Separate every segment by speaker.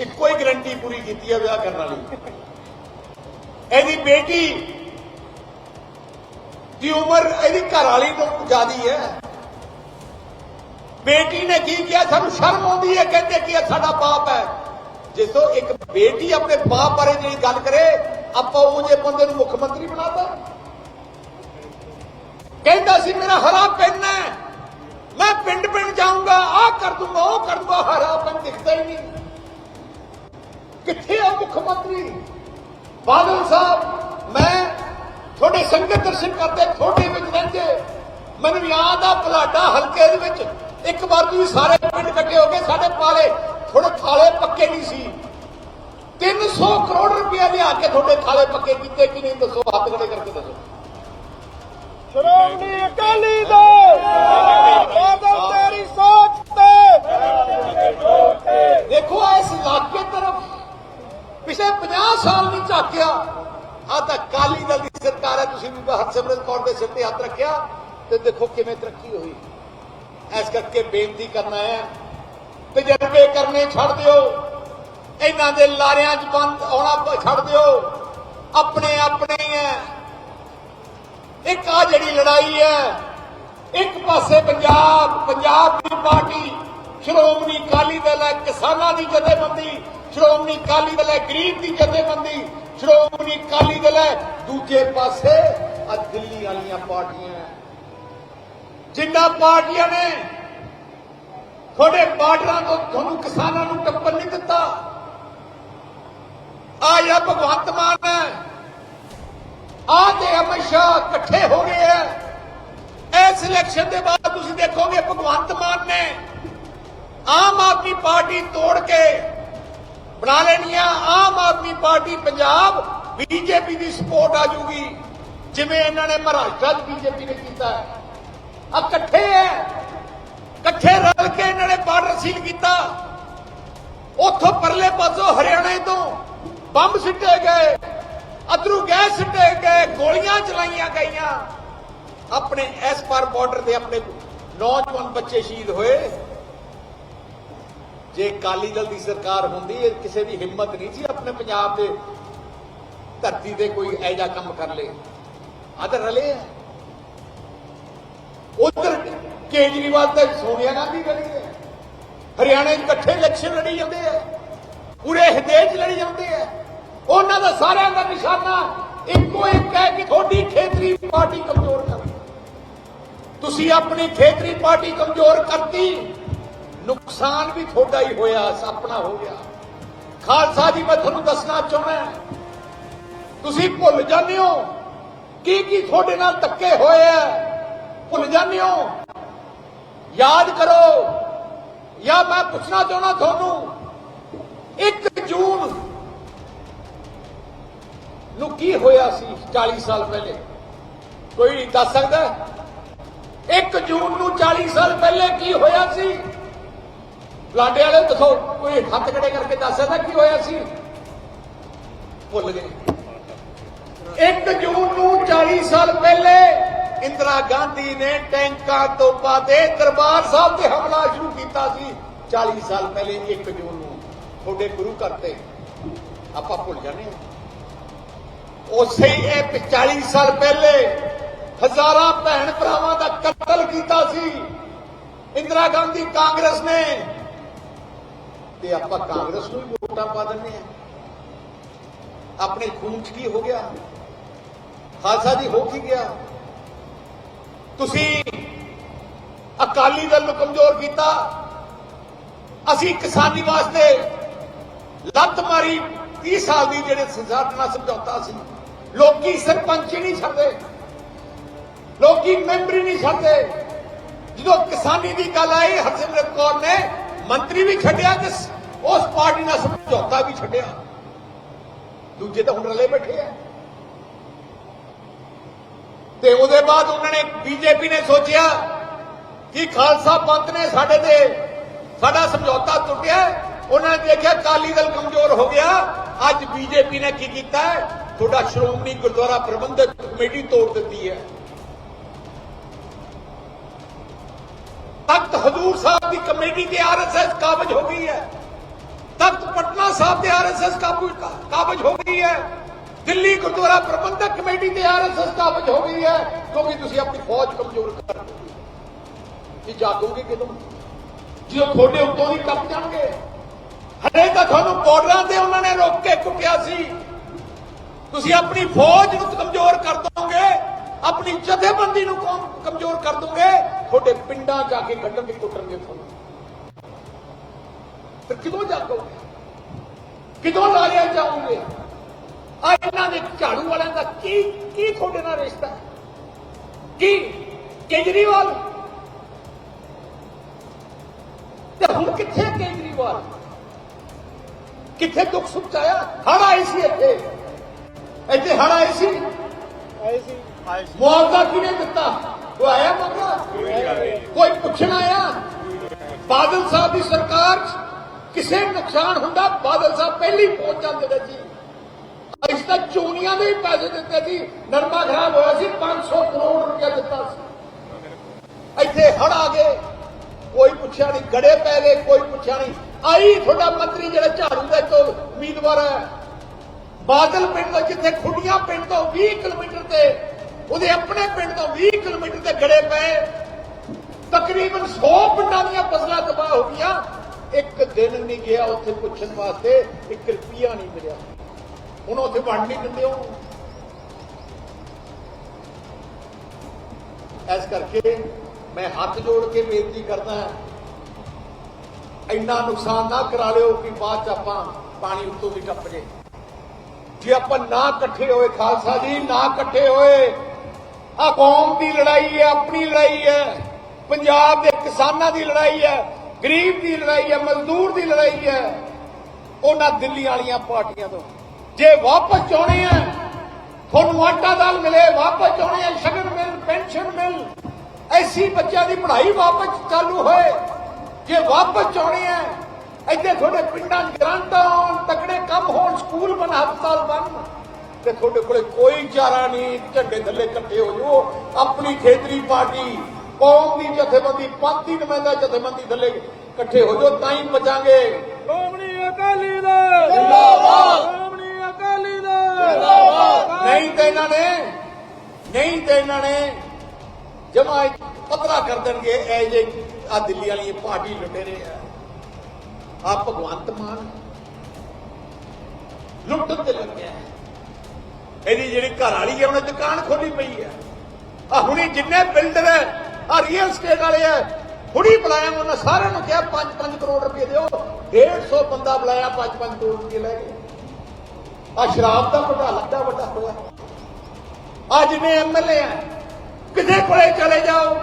Speaker 1: ਇੱਕੋ ਹੀ ਗਰੰਟੀ ਪੂਰੀ ਕੀਤੀ ਹੈ ਵਿਆਹ ਕਰਨ ਵਾਲੀ। ਇਹਦੀ ਬੇਟੀ ਦੀ ਉਮਰ ਇਹਦੀ ਘਰ ਵਾਲੀ ਤੋਂ ਜ਼ਿਆਦੀ ਹੈ। ਬੇਟੀ ਨੇ ਕੀ ਕਿਹਾ? ਸਾਨੂੰ ਸ਼ਰਮ ਆਉਂਦੀ ਹੈ, ਕਹਿੰਦੇ ਕਿ ਇਹ ਸਾਡਾ ਬਾਪ ਹੈ। ਜਿਸ ਤੋਂ ਇੱਕ ਬੇਟੀ ਆਪਣੇ ਬਾਪ ਬਾਰੇ ਜਿਹੜੀ ਗੱਲ ਕਰੇ, ਆਪਾਂ ਉਹ ਜੇ ਬੰਦੇ ਨੂੰ ਮੁੱਖ ਮੰਤਰੀ ਬਣਾਤਾ। ਕਹਿੰਦਾ ਸੀ, ਮੇਰਾ ਹਰਾ ਪੈਨ ਹੈ। ਮੈਂ ਪਿੰਡ ਪਿੰਡ ਜਾਊਂਗਾ ਆ ਕਰ ਦੂੰਗਾ, ਉਹ ਕਰ ਦੂੰਗਾ ਹਰਾ ਪੈਨ ਦਿਖਦਾ ਹੀ ਨਹੀਂ। ਕਿੱਥੇ ਆ ਮੁੱਖ ਮੰਤਰੀ? ਬਾਦਲ ਸਾਹਿਬ ਮੈਂ ਤੁਹਾਡੇ ਸੰਗਤ ਦਰਸ਼ਨ ਕਰਦੇ ਤੁਹਾਡੇ ਵਿੱਚ ਰਹਿੰਦੇ। ਮੈਨੂੰ ਯਾਦ ਆ ਭਲਾਡਾ ਹਲਕੇ ਦੇ ਵਿੱਚ ਇੱਕ ਵਾਰ ਤੁਸੀਂ ਸਾਰੇ ਪਿੰਡ ਇਕੱਠੇ ਹੋ ਕੇ ਸਾਡੇ ਪਾਲੇ ਥੋੜੇ ਖਾਲੇ ਪੱਕੇ ਨਹੀਂ ਸੀ। 300 ਕਰੋੜ ਰੁਪਇਆ ਲਿਆ ਕੇ ਤੁਹਾਡੇ ਖਾਲੇ ਪੱਕੇ ਕੀਤੇ ਕਿ ਨਹੀਂ ਦੱਸੋ? ਹੱਥ ਖੜੇ ਕਰਕੇ ਦੱਸੋ।
Speaker 2: ਸ਼੍ਰੋਮਣੀ ਅਕਾਲੀ ਦਲ ਬਾਦਲ ਤੇਰੀ ਸੋਚ ਤੇ।
Speaker 1: ਦੇਖੋ ਇਸ ਇਲਾਕੇ ਤਰਫ ਪਿਛਲੇ 50 ਸਾਲ ਨਹੀਂ ਝਾਕਿਆ। ਆ ਤਾਂ ਕਾਲੀ ਦਲ ਦੀ ਸਰਕਾਰ ਹੈ, ਤੁਸੀਂ ਵੀ ਹਰਸਿਮਰਤ ਕੌਰ ਦੇ ਸਿਰ ਤੇ ਹੱਥ ਰੱਖਿਆ ਤੇ ਦੇਖੋ ਕਿਵੇਂ ਤਰੱਕੀ ਹੋਈ। ਇਸ ਕਰਕੇ ਬੇਨਤੀ ਕਰਨਾ ਹੈ ਤਜਰਬੇ ਕਰਨੇ ਛੱਡ ਦਿਓ। ਇਹਨਾਂ ਦੇ ਲਾਰਿਆਂ 'ਚ ਬੰਦ ਆਉਣਾ ਛੱਡ ਦਿਓ। ਆਪਣੇ ਆਪਣੇ ਹੈ ਇੱਕ ਆ ਜਿਹੜੀ ਲੜਾਈ ਹੈ, ਇੱਕ ਪਾਸੇ ਪੰਜਾਬ ਪੰਜਾਬ ਦੀ ਪਾਰਟੀ, ਸ਼੍ਰੋਮਣੀ ਅਕਾਲੀ ਦਲ ਹੈ, ਕਿਸਾਨਾਂ ਦੀ ਜਥੇਬੰਦੀ ਸ਼੍ਰੋਮਣੀ ਅਕਾਲੀ ਦਲ ਹੈ, ਗਰੀਬ ਦੀ ਜਥੇਬੰਦੀ। ਸ਼੍ਰੋਮਣੀ ਅਕਾਲੀ ਦਲ ਹੈ, ਦੂਜੇ ਪਾਸੇ ਆ ਦਿੱਲੀ ਵਾਲੀਆਂ ਪਾਰਟੀਆਂ। ਹੈ। ਜਿੰਨਾ ਪਾਰਟੀਆਂ ਨੇ ਤੁਹਾਡੇ ਬਾਰਡਰਾਂ ਤੋਂ ਤੁਹਾਨੂੰ ਕਿਸਾਨਾਂ ਨੂੰ ਟੱਪਣ ਨਹੀਂ ਦਿੱਤਾ ਆ ਜਾਂ ਭਗਵੰਤ ਮਾਨ ਹੈ। ਆ ਤੇ ਅਮਿਤ ਸ਼ਾਹ ਇਕੱਠੇ ਹੋ ਗਏ ਹੈ। ਇਸ ਇਲੈਕਸ਼ਨ ਦੇ ਬਾਅਦ ਤੁਸੀਂ ਦੇਖੋਗੇ ਭਗਵੰਤ ਮਾਨ ਨੇ ਆਮ ਆਦਮੀ ਪਾਰਟੀ ਤੋੜ ਕੇ ਬਣਾ ਲੈਣੀ ਆਮ ਆਦਮੀ ਪਾਰਟੀ ਪੰਜਾਬ ਬੀਜੇਪੀ ਦੀ ਸਪੋਰਟ ਆ ਜੂਗੀ। ਜਿਵੇਂ ਇਹਨਾਂ ਨੇ ਮਹਾਰਾਸ਼ਟਰ 'ਚ ਬੀਜੇਪੀ ਨੇ ਕੀਤਾ ਹੈ। ਆ ਇਕੱਠੇ ਹੈ ਇਕੱਠੇ ਰਲ ਕੇ ਇਹਨਾਂ ਨੇ ਬਾਰਡਰ ਸੀਲ ਕੀਤਾ। ਉੱਥੋਂ ਪਰਲੇ ਪਾਸੋਂ ਹਰਿਆਣੇ ਤੋਂ ਬੰਬ ਸਿੱਟੇ ਗਏ। ਅਧਰੂ ਗੈਸ ਸਿੱਟੇ ਗਏ। ਗੋਲੀਆਂ ਚਲਾਈਆਂ ਗਈਆਂ। ਆਪਣੇ ਇਸ ਪਰ ਬਾਰਡਰ ਦੇ ਆਪਣੇ ਨੌਜਵਾਨ ਬੱਚੇ ਸ਼ਹੀਦ ਹੋਏ। ਜੇ ਕਾਲੀ ਦਲ ਦੀ ਸਰਕਾਰ ਹੁੰਦੀ, ਇਹ ਕਿਸੇ ਦੀ ਹਿੰਮਤ ਨਹੀਂ ਸੀ ਆਪਣੇ ਪੰਜਾਬ ਦੇ ਧਰਤੀ ਤੇ ਕੋਈ ਐਜਾ ਕੰਮ ਕਰ ਲੇ ਆਦਰ ਰਲੇ ਉਧਰ ਕੇਜਰੀਵਾਲ ਤੇ ਸੋਨੀਆ ਗਾਂਧੀ ਲੜੀ ਹੈ ਹਰਿਆਣੇ 'ਚ ਇਕੱਠੇ ਇਲੈਕਸ਼ਨ ਲੜੀ ਜਾਂਦੇ ਆ। ਪੂਰੇ ਹਿੰਦੇ 'ਚ ਲੜੀ ਜਾਂਦੇ ਆ। ਉਹਨਾਂ ਦਾ ਸਾਰਿਆਂ ਦਾ ਨਿਸ਼ਾਨਾ ਇੱਕੋ ਇੱਕ ਹੈ ਕਿ ਤੁਹਾਡੀ ਖੇਤਰੀ ਪਾਰਟੀ ਕਮਜ਼ੋਰ ਕਰ ਤੁਸੀਂ ਆਪਣੀ ਖੇਤਰੀ ਪਾਰਟੀ ਕਮਜ਼ੋਰ ਕਰਤੀ। ਨੁਕਸਾਨ ਵੀ ਤੁਹਾਡਾ ਹੀ ਹੋਇਆ ਆਪਣਾ ਹੋ ਗਿਆ। ਖਾਲਸਾ ਜੀ, ਮੈਂ ਤੁਹਾਨੂੰ ਦੱਸਣਾ ਚਾਹੁੰਦਾ ਤੁਸੀਂ ਭੁੱਲ ਜਾਂਦੇ ਹੋ ਕੀ ਕੀ ਤੁਹਾਡੇ ਨਾਲ ਧੱਕੇ ਹੋਏ ਆ। ਭੁੱਲ ਜਾਂਦੇ ਹੋ? ਯਾਦ ਕਰੋ, ਜਾਂ ਮੈਂ ਪੁੱਛਣਾ ਚਾਹੁੰਦਾ ਤੁਹਾਨੂੰ 1 ਜੂਨ ਨੂੰ ਕੀ ਹੋਇਆ ਸੀ 40 ਸਾਲ ਪਹਿਲੇ? ਕੋਈ ਦੱਸ ਸਕਦਾ ਹੈ? 1 ਜੂਨ ਨੂੰ 40 ਸਾਲ ਪਹਿਲੇ ਕੀ ਹੋਇਆ ਸੀ? ਲਾਡੇ ਵਾਲੇ ਦੱਸੋ ਕੋਈ ਹੱਥ ਖੜੇ ਕਰਕੇ ਦੱਸ ਸਕਦਾ ਕੀ ਹੋਇਆ ਸੀ? ਭੁੱਲ ਗਏ। 1 ਜੂਨ ਨੂੰ 40 ਸਾਲ ਪਹਿਲੇ ਇੰਦਰਾ ਗਾਂਧੀ ਨੇ ਟੈਂਕਾਂ ਤੋਪਾਂ ਤੇ ਦਰਬਾਰ ਸਾਹਿਬ ਤੇ ਹਮਲਾ ਸ਼ੁਰੂ ਕੀਤਾ ਸੀ। 40 ਸਾਲ ਪਹਿਲੇ 1 ਜੂਨ ਨੂੰ, ਤੁਹਾਡੇ ਗੁਰੂ ਘਰ ਤੇ। ਆਪਾਂ ਭੁੱਲ ਜਾਂਦੇ ਹਾਂ। ਉਸੇ ਹੀ ਇਹ 40 ਸਾਲ ਪਹਿਲੇ ਹਜ਼ਾਰਾਂ ਭੈਣ ਭਰਾਵਾਂ ਦਾ ਕਤਲ ਕੀਤਾ ਸੀ। ਇੰਦਰਾ ਗਾਂਧੀ ਕਾਂਗਰਸ ਨੇ ਤੇ ਆਪਾਂ ਕਾਂਗਰਸ ਨੂੰ ਵੀ ਵੋਟਾਂ ਪਾ ਦਿੰਦੇ ਆ ਆਪਣੇ ਖੂਨ ਚ ਕੀ ਹੋ ਗਿਆ? ਖਾਲਸਾ ਜੀ ਹੋ ਕੀ ਗਿਆ? ਤੁਸੀਂ ਅਕਾਲੀ ਦਲ ਨੂੰ ਕਮਜ਼ੋਰ ਕੀਤਾ। ਅਸੀਂ ਕਿਸਾਨੀ ਵਾਸਤੇ ਲੱਤ ਮਾਰੀ। 30 ਸਾਲ ਦੀ ਜਿਹੜੇ ਸੰਸਾਰ ਨਾਲ ਸਮਝੌਤਾ ਸੀ। ਲੋਕੀ ਸਰਪੰਚ ਹੀ ਨਹੀਂ ਛੱਡਦੇ। ਲੋਕੀ ਮੈਂਬਰ ਹੀ ਨਹੀਂ ਛੱਡਦੇ। ਜਦੋਂ ਕਿਸਾਨੀ ਦੀ ਗੱਲ ਆਈ, ਹਰਸਿਮਰਤ ਕੌਰ ਨੇ ਮੰਤਰੀ ਵੀ ਛੱਡਿਆ ਤੇ ਉਸ ਪਾਰਟੀ ਨਾਲ ਸਮਝੌਤਾ ਵੀ ਛੱਡਿਆ। ਦੂਜੇ ਤਾਂ ਹੁਣ ਰਲੇ ਬੈਠੇ ਆ। ਤੇ ਉਹਦੇ ਬਾਅਦ ਉਹਨਾਂ ਨੇ ਬੀਜੇਪੀ ਨੇ ਸੋਚਿਆ ਕਿ ਖਾਲਸਾ ਪੰਥ ਨੇ ਸਾਡੇ ਤੇ ਸਾਡਾ ਸਮਝੌਤਾ ਟੁੱਟਿਆ। ਉਹਨਾਂ ਨੇ ਦੇਖਿਆ ਕਾਲੀ ਦਲ ਕਮਜ਼ੋਰ ਹੋ ਗਿਆ। ਅੱਜ ਬੀਜੇਪੀ ਨੇ ਕੀ ਕੀਤਾ? ਤੁਹਾਡਾ ਸ਼੍ਰੋਮਣੀ ਗੁਰਦੁਆਰਾ ਪ੍ਰਬੰਧਕ ਕਮੇਟੀ ਤੋੜ ਦਿੱਤੀ ਹੈ। ਤਖਤ ਹਜ਼ੂਰ ਸਾਹਿਬ ਦੀ ਕਮੇਟੀ ਤੇ ਆਰਐਸਐਸ ਕਾਬਜ ਹੋ ਗਈ ਹੈ। ਤਖਤ ਪਟਨਾ ਪਟਨਾ ਸਾਹਿਬ ਤੇ ਆਰਐਸਐਸ ਕਾਬੂ ਕਾਬਜ ਹੋ ਗਈ ਦਿੱਲੀ ਗੁਰਦੁਆਰਾ ਪ੍ਰਬੰਧਕ ਕਮੇਟੀ ਤੇ ਆਰਐਸਐਸ ਕਾਬਜ ਹੋ ਗਈ ਹੈ। ਕਿਉਂਕਿ ਤੁਸੀਂ ਆਪਣੀ ਫੌਜ ਕਮਜ਼ੋਰ ਕਰ ਦਿੱਤੀ ਇਹ ਜਾਗੋਗੇ ਕਿਦੋਂ? ਜਦੋਂ ਤੁਹਾਡੇ ਉੱਤੋਂ ਦੀ ਟੱਪ ਜਾਣਗੇ। ਹਰੇ ਤਾਂ ਤੁਹਾਨੂੰ ਬਾਰਡਰਾਂ ਤੇ ਉਹਨਾਂ ਨੇ ਰੋਕ ਕੇ ਕੁੱਟਿਆ ਸੀ। ਤੁਸੀਂ ਆਪਣੀ ਫੌਜ ਨੂੰ ਕਮਜ਼ੋਰ ਕਰ ਦੋਗੇ। ਆਪਣੀ ਜਥੇਬੰਦੀ ਨੂੰ ਕਮਜ਼ੋਰ ਕਰ ਦੋਗੇ। ਤੁਹਾਡੇ ਪਿੰਡਾਂ ਜਾ ਕੇ ਕੱਢਣਗੇ, ਕੁੱਟਣਗੇ ਤੁਹਾਨੂੰ। ਫਿਰ ਕਿਦੋਂ ਜਾਗੋਗੇ? ਕਿਦੋਂ ਲਾਲਿਆ ਜਾਓਗੇ? ਆ ਇਹਨਾਂ ਦੇ ਝਾੜੂ ਵਾਲਿਆਂ ਦਾ ਕੀ ਕੀ ਤੁਹਾਡੇ ਨਾਲ ਰਿਸ਼ਤਾ ਹੈ? ਕੀ? ਕੇਜਰੀਵਾਲ? ਤੇ ਹੁਣ ਕਿੱਥੇ ਕੇਜਰੀਵਾਲ? ਕਿੱਥੇ ਦੁੱਖ ਸੁੱਖ ਆਇਆ? ਹੜ ਆਈ ਸੀ ਇੱਥੇ। ਇੱਥੇ ਹੜ ਆਈ ਸੀ?
Speaker 2: ਆਏ ਸੀ।
Speaker 1: ਮੁਆਵਜ਼ਾ ਕਿਹਨੇ ਦਿੱਤਾ? ਉਹ ਆਇਆ ਮੰਗਾ ਕੋਈ ਪੁੱਛਣ ਆਇਆ? ਬਾਦਲ ਸਾਹਿਬ ਦੀ ਸਰਕਾਰ 'ਚ ਕਿਸੇ ਨੁਕਸਾਨ ਹੁੰਦਾ, ਬਾਦਲ ਸਾਹਿਬ ਪਹਿਲੀ ਪਹੁੰਚ ਜਾਂਦੇ ਨੇ ਜੀ। ਇਸ ਚੋਣੀਆਂ ਦੇ ਪੈਸੇ ਦਿੱਤੇ ਸੀ। ਨਰਮਾ ਖਰਾਬ ਹੋਇਆ ਸੀ 500 ਕਰੋੜ ਰੁਪਇਆ ਦਿੱਤਾ ਸੀ। ਇੱਥੇ ਹੜ ਆ ਗਏ। ਕੋਈ ਪੁੱਛਿਆ ਨਹੀਂ, ਗੜੇ ਪੈ ਗਏ, ਕੋਈ ਪੁੱਛਿਆ ਨਹੀਂ। ਆਈ ਤੁਹਾਡਾ ਮੰਤਰੀ ਜਿਹੜਾ ਝਾੜੂ ਦਾ ਇੱਕ ਉਮੀਦਵਾਰ ਹੈ। ਬਾਦਲ ਪਿੰਡ ਦਾ ਜਿੱਥੇ ਖੁੱਡੀਆਂ ਪਿੰਡ ਤੋਂ 20 ਕਿਲੋਮੀਟਰ ਤੇ, ਉਹਦੇ ਆਪਣੇ ਪਿੰਡ ਤੋਂ 20 ਕਿਲੋਮੀਟਰ ਤੇ ਗੜੇ ਪਏ। ਤਕਰੀਬਨ 100 ਪਿੰਡਾਂ ਦੀਆਂ ਫਸਲਾਂ ਤਬਾਹ ਹੋ ਗਈਆਂ। ਇੱਕ ਦਿਨ ਨਹੀਂ ਗਿਆ ਉੱਥੇ ਪੁੱਛਣ ਵਾਸਤੇ ਇੱਕ ਰੁਪਿਆ ਨਹੀਂ ਮਿਲਿਆ। ਹੁਣ ਉੱਥੇ ਵੰਡ ਨਹੀਂ ਦਿੰਦੇ ਹੋ। ਇਸ ਕਰਕੇ ਮੈਂ ਹੱਥ ਜੋੜ ਕੇ ਬੇਨਤੀ ਕਰਦਾ ਇੰਨਾ ਨੁਕਸਾਨ ਨਾ ਕਰਾ ਲਿਓ ਕਿ ਬਾਅਦ ਚ ਆਪਾਂ ਪਾਣੀ ਉੱਤੋਂ ਦੀ ਟੱਪ ਜੇ। ਜੇ ਆਪਾਂ ਨਾ ਇਕੱਠੇ ਹੋਏ ਖਾਲਸਾ ਜੀ, ਨਾ ਇਕੱਠੇ ਹੋਏ ਆ ਕੌਮ ਦੀ ਲੜਾਈ ਹੈ, ਆਪਣੀ ਲੜਾਈ ਹੈ, ਪੰਜਾਬ ਦੇ ਕਿਸਾਨਾਂ ਦੀ ਲੜਾਈ ਹੈ ਗਰੀਬ ਦੀ ਲੜਾਈ ਹੈ, ਮਜ਼ਦੂਰ ਦੀ ਲੜਾਈ ਹੈ, ਉਹਨਾਂ ਦਿੱਲੀ ਵਾਲੀਆਂ ਪਾਰਟੀਆਂ ਤੋਂ। ਜੇ ਵਾਪਸ ਚਾਉਣੇ ਆ, ਤੁਹਾਨੂੰ ਆਟਾ ਦਾਲ ਮਿਲੇ, ਵਾਪਸ ਚਾਉਣੇ ਆ, ਸ਼ਗਨ ਮਿਲ, ਪੈਨਸ਼ਨ ਮਿਲ, ਐਸੀ ਬੱਚਿਆਂ ਦੀ ਪੜ੍ਹਾਈ ਵਾਪਸ ਚਾਲੂ ਹੋਏ, ਜੇ ਵਾਪਸ ਚਾਉਣੇ ਆ, ਇੱਥੇ ਤੁਹਾਡੇ ਪਿੰਡਾਂ 'ਚ ਗ੍ਰਾਂਟਾਂ ਹੋਣ ਤਕੜੇ ਕੰਮ ਹੋਣ, ਸਕੂਲ ਬਣ, ਹਸਪਤਾਲ ਬਣ, ਤੇ ਤੁਹਾਡੇ ਕੋਲੇ ਕੋਈ ਚਾਰਾ ਨਹੀਂ, ਝੰਡੇ ਥੱਲੇ ਇਕੱਠੇ ਹੋ ਜਾਓ, ਆਪਣੀ ਖੇਤਰੀ ਪਾਰਟੀ ਕੌਮ ਦੀ ਜਥੇਬੰਦੀ ਪੰਥੀ ਨੁਮਾਇੰਦਾ ਜਥੇਬੰਦੀ ਥੱਲੇ ਇਕੱਠੇ ਹੋ ਜਾਓ ਤਾਂ ਹੀ ਬਚਾਂਗੇ
Speaker 2: ਸ਼੍ਰੋਮਣੀ ਅਕਾਲੀ ਦਲ
Speaker 1: ਜ਼ਿੰਦਾਬਾਦ।
Speaker 2: ਸ਼੍ਰੋਮਣੀ ਅਕਾਲੀ ਦਲ
Speaker 1: ਜ਼ਿੰਦਾਬਾਦ। ਨਹੀਂ ਤੇ ਇਹਨਾਂ ਨੇ ਨਹੀਂ ਤੇ ਇਹਨਾਂ ਨੇ ਜਮਾ ਪਤਰਾ ਕਰ ਦੇਣਗੇ ਇਹ ਜੇ ਆ ਦਿੱਲੀ ਵਾਲੀ ਪਾਰਟੀ ਲੁਟੇਰੇ ਆ ਆ ਭਗਵੰਤ ਮਾਨ ਲੁੱਟਣ ਤੇ ਲੱਗਿਆ। ਇਹਦੀ ਜਿਹੜੀ ਘਰ ਵਾਲੀ ਹੈ ਉਹਨੇ ਦੁਕਾਨ ਖੋਲੀ ਪਈ ਹੈ ਆ ਹੁਣੀ ਜਿੰਨੇ ਬਿਲਡਰ ਹੈ ਆ ਰੀਅਲ ਸਟੇਟ ਵਾਲੇ ਹੈ ਹੁਣੀ ਬੁਲਾਇਆ ਉਹਨਾਂ ਸਾਰਿਆਂ ਨੂੰ ਕਿਹਾ 5-5 ਕਰੋੜ ਰੁਪਏ ਦਿਓ। 150 ਬੰਦਾ ਬੁਲਾਇਆ 5-5 ਕਰੋੜ ਰੁਪਏ ਲੈ ਗਏ ਆ ਸ਼ਰਾਬ ਦਾ ਘੁਟਾਲਾ ਲੱਗਾ ਵੱਡਾ ਹੋਇਆ। ਅੱਜ ਨੇ ਐਮਐਲਏ ਆ ਕਿਤੇ ਕੋਲੇ ਚਲੇ ਜਾਓ।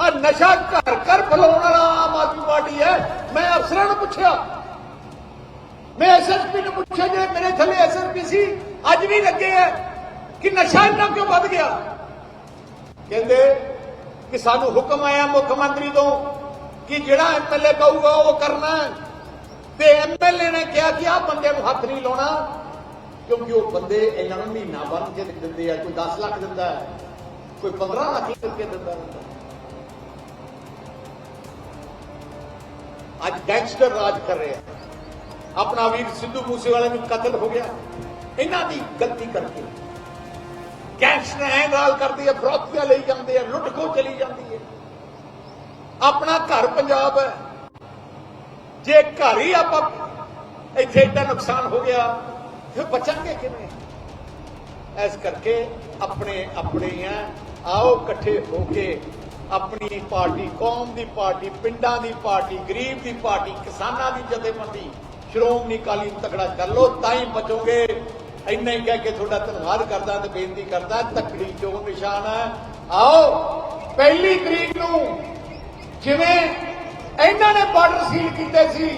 Speaker 1: ਆ ਨਸ਼ਾ ਘਰ ਘਰ ਫਲਾਉਣ ਵਾਲਾ ਆਮ ਆਦਮੀ ਪਾਰਟੀ ਹੈ। ਮੈਂ ਅਫਸਰਾਂ ਨੂੰ ਪੁੱਛਿਆ। ਮੈਂ ਐਸਐਸਪੀ ਨੂੰ ਪੁੱਛਿਆ ਜੇ ਮੇਰੇ ਥੱਲੇ ਐਸਐਸਪੀ ਸੀ, ਅੱਜ ਵੀ ਲੱਗੇ ਹੈ ਕਿ ਨਸ਼ਾ ਇੰਨਾ ਕਿਉਂ ਵੱਧ ਗਿਆ? ਕਹਿੰਦੇ ਕਿ ਸਾਨੂੰ ਹੁਕਮ ਆਇਆ ਮੁੱਖ ਮੰਤਰੀ ਤੋਂ ਕਿ ਜਿਹੜਾ ਐਮਐਲਏ ਕਹੂਗਾ ਉਹ ਕਰਨਾ ਹੈ। ਤੇ ਐਮਐਲਏ ਨੇ ਕਿਹਾ ਕਿ ਆਹ ਬੰਦੇ ਨੂੰ ਹੱਥ ਨਹੀਂ ਲਾਉਣਾ, ਕਿਉਂਕਿ ਉਹ ਬੰਦੇ ਇਹਨਾਂ ਨੂੰ ਮਹੀਨਾ ਬੰਨ ਕੇ ਦਿੰਦੇ ਆ, ਕੋਈ 10 ਲੱਖ ਦਿੰਦਾ ਕੋਈ 15 ਲੱਖ ਕਰਕੇ ਦਿੰਦਾ ਅੱਜ ਗੈਂਗਸਟਰ ਰਾਜ ਕਰ ਰਿਹਾ ਆਪਣਾ ਵੀਰ ਸਿੱਧੂ ਮੂਸੇਵਾਲੇ ਨੂੰ ਕਤਲ ਹੋ ਗਿਆ। ਇਹਨਾਂ ਦੀ ਗਲਤੀ ਕਰਕੇ। ਗੈਂਗਸਟਰ ਐਂ ਨਾਲ ਕਰਦੇ ਆ ਫਰੋਤੀਆਂ ਲਈ ਜਾਂਦੇ ਆ ਲੁੱਟ ਖੋ ਚਲੀ ਜਾਂਦੀ ਹੈ। ਆਪਣਾ ਘਰ ਪੰਜਾਬ ਹੈ। ਜੇ ਘਰ ਹੀ ਆਪਾਂ ਇੱਥੇ ਏਡਾ ਨੁਕਸਾਨ ਹੋ ਗਿਆ, ਫਿਰ ਬਚਾਂਗੇ ਕਿਵੇਂ? ਇਸ ਕਰਕੇ ਆਪਣੇ ਆਪਣੇ ਆ, ਆਓ ਇਕੱਠੇ ਹੋ ਕੇ ਆਪਣੀ ਪਾਰਟੀ, ਕੌਮ ਦੀ ਪਾਰਟੀ, ਪਿੰਡਾਂ ਦੀ ਪਾਰਟੀ, ਗਰੀਬ ਦੀ ਪਾਰਟੀ, ਕਿਸਾਨਾਂ ਦੀ ਜਥੇਬੰਦੀ, ਸ਼੍ਰੋਮਣੀ ਅਕਾਲੀ ਤਕੜਾ ਕਰ ਲੋ ਤਾਂ ਹੀ ਬਚੋਗੇ। ਇੰਨਾ ਹੀ ਕਹਿ ਕੇ ਤੁਹਾਡਾ ਧੰਨਵਾਦ ਕਰਦਾ ਤੇ ਬੇਨਤੀ ਕਰਦਾ ਤਕੜੀ ਚੋਣ ਨਿਸ਼ਾਨ ਹੈ ਆਓ ਪਹਿਲੀ ਤਰੀਕ ਨੂੰ ਜਿਵੇਂ ਇਹਨਾਂ ਨੇ ਬਾਰਡਰ ਸੀਲ ਕੀਤੇ ਸੀ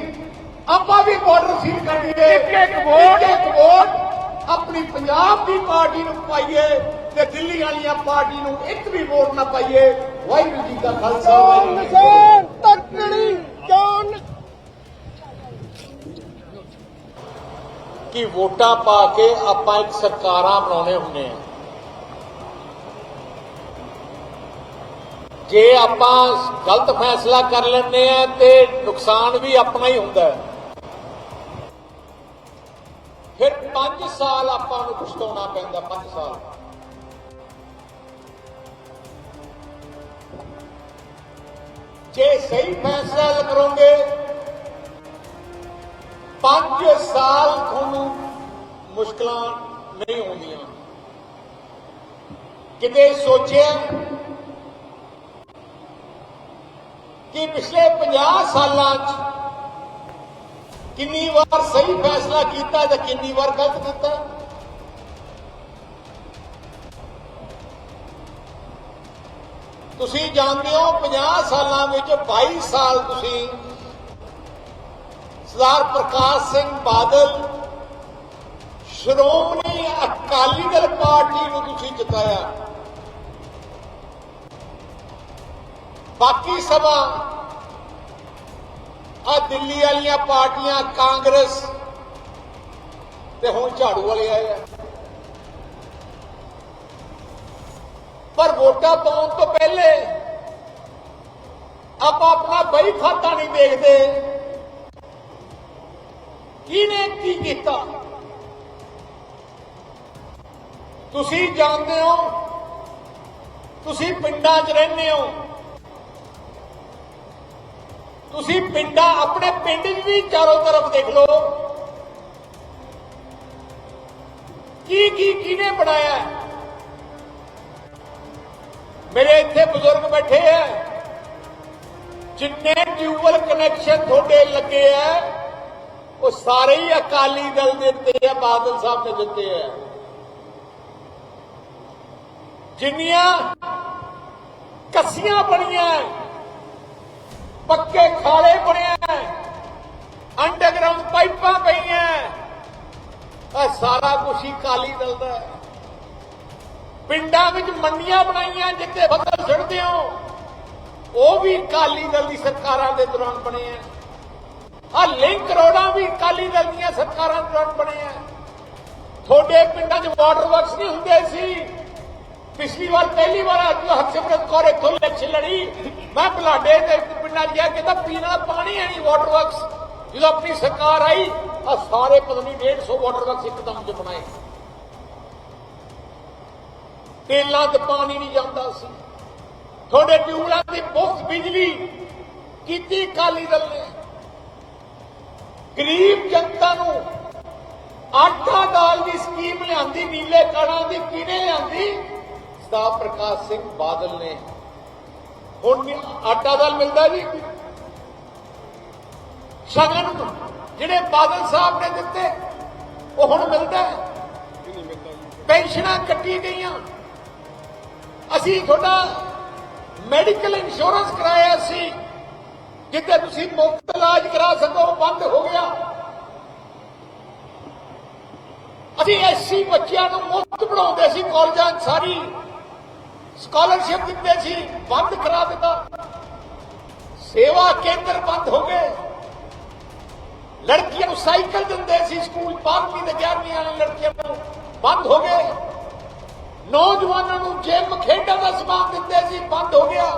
Speaker 1: ਆਪਾਂ ਵੀ ਬਾਰਡਰ ਸੀਲ ਕਰ ਦਈਏ
Speaker 2: ਇੱਕ ਇੱਕ ਵੋਟ।
Speaker 1: ਇੱਕ ਵੋਟ ਆਪਣੀ ਪੰਜਾਬ ਦੀ ਪਾਰਟੀ ਨੂੰ ਪਾਈਏ ਤੇ ਦਿੱਲੀ ਵਾਲੀਆਂ ਪਾਰਟੀ ਨੂੰ ਇੱਕ ਵੀ ਵੋਟ ਨਾ ਪਾਈਏ ਵਾਹਿਗੁਰੂ ਜੀ ਦਾ ਖਾਲਸਾ ਵਾਹਿਗੁਰੂ ਜੀ ਕੀ ਫਤਿਹ।
Speaker 2: ਨਿਸ਼ਾਨ ਤੱਕੜੀ ਚੋਣ
Speaker 1: ਕਿ ਵੋਟਾਂ ਪਾ ਕੇ ਆਪਾਂ ਇੱਕ ਸਰਕਾਰਾਂ ਬਣਾਉਣੇ ਹੁੰਦੇ ਆ। ਜੇ ਆਪਾਂ ਗਲਤ ਫੈਸਲਾ ਕਰ ਲੈਂਦੇ ਆ ਤੇ ਨੁਕਸਾਨ ਵੀ ਆਪਣਾ ਹੀ ਹੁੰਦਾ ਹੈ। ਫਿਰ 5 ਸਾਲ ਆਪਾਂ ਨੂੰ ਪਛਤਾਉਣਾ ਪੈਂਦਾ 5 ਸਾਲ। ਜੇ ਸਹੀ ਫੈਸਲਾ ਕਰੋਗੇ 5 ਸਾਲ ਤੁਹਾਨੂੰ ਮੁਸ਼ਕਲਾਂ ਨਹੀਂ ਆਉਂਦੀਆਂ। ਕਿਤੇ ਸੋਚਿਆ ਕਿ ਪਿਛਲੇ 50 ਸਾਲਾਂ 'ਚ ਕਿੰਨੀ ਵਾਰ ਸਹੀ ਫੈਸਲਾ ਕੀਤਾ ਤੇ ਕਿੰਨੀ ਵਾਰ ਗਲਤ ਕੀਤਾ? ਤੁਸੀਂ ਜਾਣਦੇ ਹੋ 50 ਸਾਲਾਂ ਵਿੱਚ 22 ਸਾਲ ਤੁਸੀਂ ਸਰਦਾਰ ਪ੍ਰਕਾਸ਼ ਸਿੰਘ ਬਾਦਲ, ਸ਼੍ਰੋਮਣੀ ਅਕਾਲੀ ਦਲ ਪਾਰਟੀ ਨੂੰ ਤੁਸੀਂ ਜਿਤਾਇਆ। ਬਾਕੀ ਸਭਾ ਆ ਦਿੱਲੀ ਵਾਲੀਆਂ ਪਾਰਟੀਆਂ, ਕਾਂਗਰਸ ਤੇ ਹੁਣ ਝਾੜੂ ਵਾਲੇ ਆਏ ਆ। ਪਰ ਵੋਟਾਂ ਪਾਉਣ ਤੋਂ ਪਹਿਲੇ ਆਪਾਂ ਆਪਣਾ ਬਈ ਖਾਤਾ ਨਹੀਂ ਦੇਖਦੇ। ਕਿਹਨੇ ਕੀ ਕੀਤਾ? ਤੁਸੀਂ ਜਾਣਦੇ ਹੋ? ਤੁਸੀਂ ਪਿੰਡਾਂ 'ਚ ਰਹਿੰਦੇ ਹੋ? ਤੁਸੀਂ ਪਿੰਡਾਂ ਆਪਣੇ ਪਿੰਡ 'ਚ ਵੀ ਚਾਰੋਂ ਤਰਫ ਦੇਖ ਲਓ। ਕੀ ਕੀ ਕਿਹਨੇ ਬਣਾਇਆ? ਮੇਰੇ ਇੱਥੇ ਬਜ਼ੁਰਗ ਬੈਠੇ ਆ। ਜਿੰਨੇ ਟਿਊਬਲ ਕਨੈਕਸ਼ਨ ਤੁਹਾਡੇ ਲੱਗੇ ਆ ਉਹ ਸਾਰੇ ਹੀ ਅਕਾਲੀ ਦਲ ਦੇ ਦਿੱਤੇ ਆ, ਬਾਦਲ ਸਾਹਿਬ ਨੇ ਦਿੱਤੇ ਆ। ਜਿੰਨੀਆਂ ਕੱਸੀਆਂ ਬਣੀਆਂ ਪੱਕੇ ਖਾਲੇ ਬਣਿਆ ਅੰਡਰਗਰਾਉਂਡ ਪਾਈਪਾਂ ਪਈਆਂ ਇਹ ਸਾਰਾ ਕੁਝ ਹੀ ਕਾਲੀ ਦਲ ਦਾ ਪਿੰਡਾਂ ਵਿੱਚ ਮੰਡੀਆਂ ਬਣਾਈਆਂ ਜਿੱਥੇ ਫਸਲ ਛਿੜਦੇ ਹੋ, ਉਹ ਵੀ ਕਾਲੀ ਦਲ ਦੀ ਸਰਕਾਰਾਂ ਦੇ ਦੌਰਾਨ ਬਣੇ ਆ ਆ ਲਿੰਕ ਰੋਡਾਂ ਵੀ ਕਾਲੀ ਦਲ ਦੀਆਂ ਸਰਕਾਰਾਂ ਦੌਰਾਨ ਬਣਿਆ ਤੁਹਾਡੇ ਪਿੰਡਾਂ 'ਚ ਵਾਟਰ ਵਰਕਸ ਨਹੀਂ ਹੁੰਦੇ ਸੀ। ਪਿਛਲੀ ਵਾਰ, ਪਹਿਲੀ ਵਾਰ ਹਰਸਿਮਰਤ ਕੌਰ ਇੱਥੋਂ ਇਲੈਕਸ਼ਨ ਲੜੀ। ਮੈਂ ਬਲਾਡੇ ਦੇ ਪਿੰਡਾਂ 'ਚ ਗਿਆ, ਕਹਿੰਦਾ ਪੀਣ ਵਾਲਾ ਪਾਣੀ ਹੈ ਨਹੀਂ ਵਾਟਰ ਵਰਕਸ ਜਦੋਂ ਆਪਣੀ ਸਰਕਾਰ ਆਈ, ਆ ਸਾਰੇ ਪਤਨੀ ਨਹੀਂ 150 ਵਾਟਰ ਵਰਕਸ ਇੱਕਦਮ 'ਚ ਬਣਾਏ। ਤੇਲਾਂ ਤੇ ਪਾਣੀ ਨਹੀਂ ਜਾਂਦਾ ਸੀ। ਤੁਹਾਡੇ ਟਿਊਬਲਾਂ ਦੀ ਮੁਫਤ ਬਿਜਲੀ ਕੀਤੀ ਕਾਲੀ ਦਲ ਨੇ। ਗਰੀਬ ਜਨਤਾ ਨੂੰ ਆਟਾ ਦਾਲ ਦੀ ਸਕੀਮ ਲਿਆਂਦੀ, ਨੀਲੇ ਕਾਰਾਂ ਦੀ, ਕਿਹਨੇ ਲਿਆਂਦੀ? ਸਰਦਾਰ ਪ੍ਰਕਾਸ਼ ਸਿੰਘ ਬਾਦਲ ਨੇ। ਹੁਣ ਆਟਾ ਦਾਲ ਮਿਲਦਾ ਜੀ? ਸ਼ਗਨ ਜਿਹੜੇ ਬਾਦਲ ਸਾਹਿਬ ਨੇ ਦਿੱਤੇ, ਉਹ ਹੁਣ ਮਿਲਦਾ ਹੈ। ਪੈਨਸ਼ਨਾਂ ਕੱਟੀ ਗਈਆਂ। ਅਸੀਂ ਤੁਹਾਡਾ ਮੈਡੀਕਲ ਇੰਸ਼ੋਰੈਂਸ ਕਰਾਇਆ ਸੀ। ਜਿੱਥੇ ਤੁਸੀਂ ਮੁਫਤ ਇਲਾਜ ਕਰਾ ਸਕੋ ਬੰਦ ਹੋ ਗਿਆ। ਅਸੀਂ ਐਸਸੀ ਬੱਚਿਆਂ ਨੂੰ ਮੁਫਤ ਪੜਾਉਂਦੇ ਸੀ, ਕਾਲਜਾਂ ਸਾਰੀ ਸਕਾਲਰਸ਼ਿਪ ਦਿੰਦੇ ਸੀ, ਬੰਦ ਕਰਾ ਦਿੱਤਾ। ਸੇਵਾ ਕੇਂਦਰ ਬੰਦ ਹੋ ਗਏ। ਲੜਕੀਆਂ ਨੂੰ ਸਾਈਕਲ ਦਿੰਦੇ ਸੀ ਸਕੂਲ 12ਵੀਂ ਤੇ 11ਵੀਂ ਵਾਲੇ ਲੜਕੀਆਂ ਨੂੰ ਬੰਦ ਹੋ ਗਏ। ਨੌਜਵਾਨਾਂ ਨੂੰ ਜਿਮ ਖੇਡਾਂ ਦਾ ਸਮਾਨ ਦਿੰਦੇ ਸੀ, ਬੰਦ ਹੋ ਗਿਆ।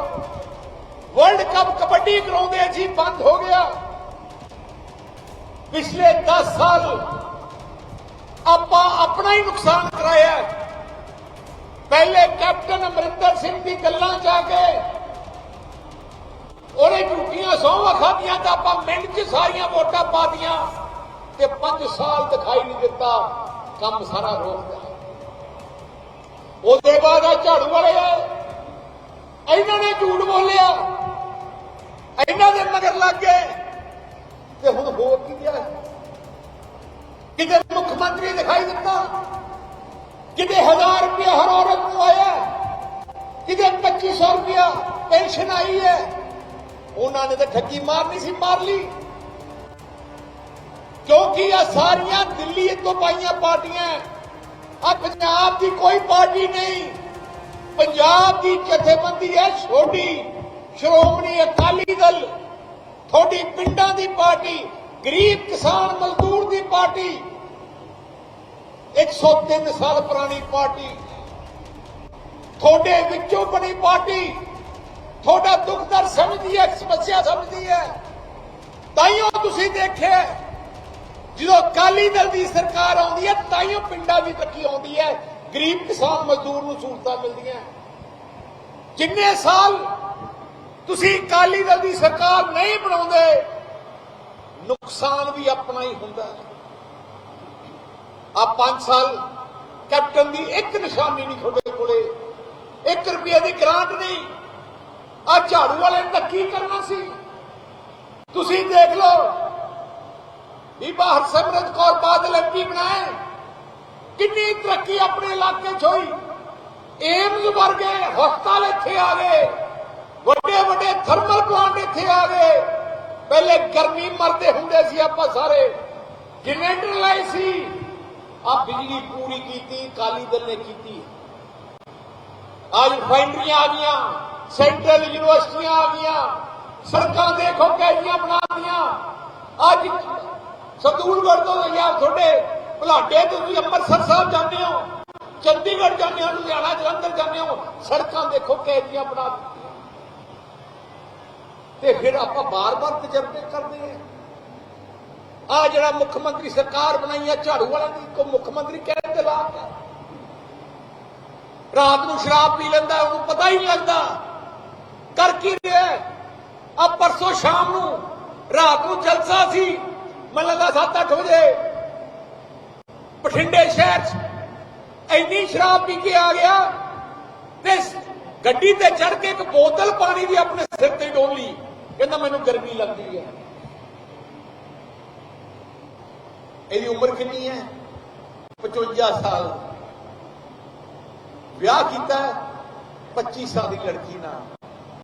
Speaker 1: ਵਰਲਡ ਕੱਪ ਕਬੱਡੀ ਕਰਾਉਂਦੇ ਸੀ ਬੰਦ ਹੋ ਗਿਆ। ਪਿਛਲੇ 10 ਸਾਲ ਆਪਾਂ ਆਪਣਾ ਹੀ ਨੁਕਸਾਨ ਕਰਾਇਆ ਪਹਿਲੇ ਕੈਪਟਨ ਅਮਰਿੰਦਰ ਸਿੰਘ ਦੀ ਗੱਲਾਂ ਜਾ ਕੇ ਉਹਨੇ ਝੂਠੀਆਂ ਸੌਂਹਾਂ ਖਾਧੀਆਂ ਤਾਂ ਆਪਾਂ ਮਿੰਟ 'ਚ ਸਾਰੀਆਂ ਵੋਟਾਂ ਪਾਦੀਆਂ ਤੇ 5 ਸਾਲ ਦਿਖਾਈ ਨਹੀਂ ਦਿੱਤਾ, ਕੰਮ ਸਾਰਾ ਰੋਕ ਗਿਆ ਉਹਦੇ ਬਾਅਦ ਆ ਝਾੜੂ ਵਾਲੇ ਆਏ। ਇਹਨਾਂ ਨੇ ਝੂਠ ਬੋਲਿਆ। ਇਹਨਾਂ ਦੇ ਮਗਰ ਲੱਗ ਗਏ। ਤੇ ਹੁਣ ਹੋਰ ਕੀ ਗਿਆ ਕਿਤੇ ਮੁੱਖ ਮੰਤਰੀ ਦਿਖਾਈ ਦਿੱਤਾ। ਕਿਤੇ 1000 ਰੁਪਏ ਹਰ ਔਰਤ ਨੂੰ ਆਇਆ। ਕਿਤੇ 2500 ਰੁਪਏ ਪੈਨਸ਼ਨ ਆਈ ਹੈ। ਉਹਨਾਂ ਨੇ ਤਾਂ ਠੱਗੀ ਮਾਰਨੀ ਸੀ, ਮਾਰ ਲਈ। ਕਿਉਂਕਿ ਆ ਸਾਰੀਆਂ ਦਿੱਲੀ ਤੋਂ ਪਾਈਆਂ ਪਾਰਟੀਆਂ ਆ ਪੰਜਾਬ ਦੀ ਕੋਈ ਪਾਰਟੀ ਨਹੀਂ। ਪੰਜਾਬ ਦੀ ਜਥੇਬੰਦੀ ਹੈ ਛੋਟੀ। ਸ਼੍ਰੋਮਣੀ ਅਕਾਲੀ ਦਲ, ਤੁਹਾਡੀ ਪਿੰਡਾਂ ਦੀ ਪਾਰਟੀ, ਗਰੀਬ ਕਿਸਾਨ ਮਜ਼ਦੂਰ ਦੀ ਪਾਰਟੀ 103 ਸਾਲ ਪੁਰਾਣੀ ਪਾਰਟੀ, ਤੁਹਾਡੇ ਵਿੱਚੋਂ ਬਣੀ ਪਾਰਟੀ, ਤੁਹਾਡਾ ਦੁੱਖ ਦਰਦ ਸਮਝਦੀ ਹੈ, ਸਮੱਸਿਆ ਸਮਝਦੀ ਹੈ। ਤਾਈਓ ਤੁਸੀਂ ਦੇਖਿਆ ਜਦੋਂ ਅਕਾਲੀ ਦਲ ਦੀ ਸਰਕਾਰ ਆਉਂਦੀ ਹੈ ਤਾਈਓ ਪਿੰਡਾਂ ਦੀ ਤਰੱਕੀ ਆਉਂਦੀ ਹੈ। ਗਰੀਬ ਕਿਸਾਨ ਮਜ਼ਦੂਰ ਨੂੰ ਸਹੂਲਤਾਂ ਮਿਲਦੀਆਂ। ਜਿੰਨੇ ਸਾਲ ਤੁਸੀਂ ਅਕਾਲੀ ਦਲ ਦੀ ਸਰਕਾਰ ਨਹੀਂ ਬਣਾਉਂਦੇ, ਨੁਕਸਾਨ ਵੀ ਆਪਣਾ ਹੀ ਹੁੰਦਾ ਹੈ। ਆ 5 ਸਾਲ ਕੈਪਟਨ ਦੀ ਇੱਕ ਨਿਸ਼ਾਨੀ ਨਹੀਂ ਤੁਹਾਡੇ ਕੋਲੇ 1 ਰੁਪਏ ਦੀ ਗ੍ਰਾਂਟ ਨਹੀਂ। ਆ ਝਾੜੂ ਵਾਲੇ ਨੇ ਤਾਂ ਕੀ ਕਰਨਾ ਸੀ? ਤੁਸੀਂ ਦੇਖ ਲਓ ਬੀਬਾ ਹਰਸਿਮਰਤ ਕੌਰ ਬਾਦਲ ਐਮਪੀ ਬਣਾਏ। ਕਿੰਨੀ ਤਰੱਕੀ ਆਪਣੇ ਇਲਾਕੇ 'ਚ ਹੋਈ। ਏਮਜ਼ ਵਰਗੇ ਹਸਪਤਾਲ ਇੱਥੇ ਆ ਗਏ। ਵੱਡੇ ਵੱਡੇ ਥਰਮਲ ਪਲਾਂਟ ਇੱਥੇ ਆ ਗਏ ਪਹਿਲੇ ਗਰਮੀ ਮਰਦੇ ਹੁੰਦੇ ਸੀ ਆਪਾਂ ਸਾਰੇ। ਜਨਰੇਟਰ ਲਾਏ ਸੀ। ਆ ਬਿਜਲੀ ਪੂਰੀ ਕੀਤੀ, ਕਾਲੀ ਦਲ ਨੇ ਕੀਤੀ। ਅੱਜ ਰਿਫਾਈਨਰੀਆਂ ਆ ਗਈਆਂ, ਸੈਂਟਰਲ ਯੂਨੀਵਰਸਿਟੀਆਂ ਆ ਗਈਆਂ, ਸੜਕਾਂ ਦੇਖੋ ਕਿਹੜੀਆਂ ਬਣਾਤੀਆਂ ਅੱਜ ਸੰਦੂਲਗੜ੍ਹ ਤੋਂ ਲਿਆ ਤੁਹਾਡੇ ਭਲਾਡੇ ਤੋਂ ਤੁਸੀਂ ਅੰਮ੍ਰਿਤਸਰ ਸਾਹਿਬ ਜਾਂਦੇ ਹੋ, ਚੰਡੀਗੜ੍ਹ ਜਾਂਦੇ ਹੋ, ਲੁਧਿਆਣਾ ਜਲੰਧਰ ਜਾਂਦੇ ਹੋ, ਸੜਕਾਂ ਦੇਖੋ ਕਿਹੜੀਆਂ ਬਣਾ ਦਿੱਤੀਆਂ। ਤੇ ਫਿਰ ਆਪਾਂ ਬਾਰ-ਬਾਰ ਤਜਰਬੇ ਕਰਦੇ ਹਾਂ। ਆ ਜਿਹੜਾ ਮੁੱਖ ਮੰਤਰੀ ਸਰਕਾਰ ਬਣਾਈ ਹੈ ਝਾੜੂ ਵਾਲਿਆਂ ਦੀ ਕੋ ਮੁੱਖ ਮੰਤਰੀ ਕਹਿਣ ਦੇ ਲਾਇਕ ਹੈ ਰਾਤ ਨੂੰ ਸ਼ਰਾਬ ਪੀ ਲੈਂਦਾ, ਉਹਨੂੰ ਪਤਾ ਹੀ ਨਹੀਂ ਲੱਗਦਾ। ਕਰ ਕੀ ਰਿਹਾ ਆ ਪਰਸੋਂ ਸ਼ਾਮ ਨੂੰ ਰਾਤ ਨੂੰ ਜਲਸਾ ਸੀ। ਮੈਨੂੰ ਲੱਗਾ 7-8 ਵਜੇ। ਬਠਿੰਡੇ ਸ਼ਹਿਰ 'ਚ ਇੰਨੀ ਸ਼ਰਾਬ ਪੀ ਕੇ ਆ ਗਿਆ ਤੇ ਗੱਡੀ ਤੇ ਚੜ ਕੇ ਇੱਕ ਬੋਤਲ ਪਾਣੀ ਦੀ ਆਪਣੇ ਸਿਰ ਤੇ ਡੋਲੀ। ਕਹਿੰਦਾ ਮੈਨੂੰ ਗਰਮੀ ਲੱਗਦੀ ਹੈ। ਇਹਦੀ ਉਮਰ ਕਿੰਨੀ ਹੈ? 55 ਸਾਲ। ਵਿਆਹ ਕੀਤਾ 25 ਸਾਲ ਦੀ ਲੜਕੀ ਨਾਲ।